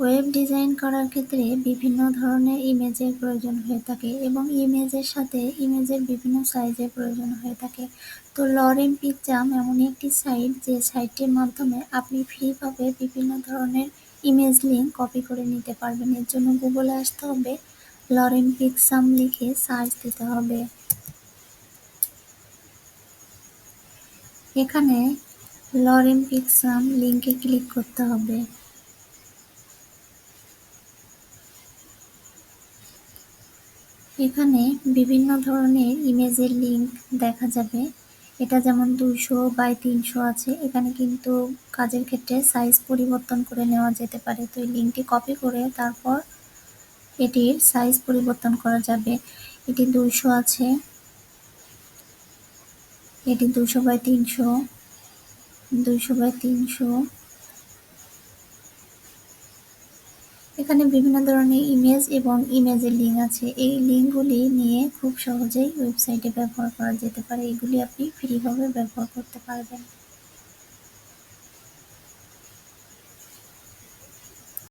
Web design করার ক্ষেত্রে বিভিন্ন ধরনের ইমেজের প্রয়োজন হয়ে থাকে এবং ইমেজের সাথে ইমেজের বিভিন্ন সাইজের প্রয়োজন হয়ে থাকে। তো লরেম পিকচাম এমনই একটি সাইট যে সাইটটির মাধ্যমে আপনি ফ্রিভাবে বিভিন্ন ধরনের ইমেজ লিঙ্ক কপি করে নিতে পারবেন। এর জন্য গুগলে আসতে হবে লরেম পিকসাম লিখে সার্চ দিতে হবে। এখানে লরেম পিকসাম লিঙ্কে ক্লিক করতে হবে। এখানে বিভিন্ন ধরনের ইমেজের লিঙ্ক দেখা যাবে। এটা যেমন দুইশো বাই তিনশো আছে। এখানে কিন্তু কাজের ক্ষেত্রে সাইজ পরিবর্তন করে নেওয়া যেতে পারে। তো এই লিঙ্কটি কপি করে তারপর এটির সাইজ পরিবর্তন করা যাবে। এটি দুইশো আছে। এটি দুশো বাই তিনশো। দুইশো বাই তিনশো। এখানে বিভিন্ন ধরনের ইমেজ এবং ইমেজের লিঙ্ক আছে। এই লিঙ্কগুলি নিয়ে খুব সহজেই ওয়েবসাইটে ব্যবহার করা যেতে পারে। এগুলি আপনি ফ্রিভাবে ব্যবহার করতে পারবেন।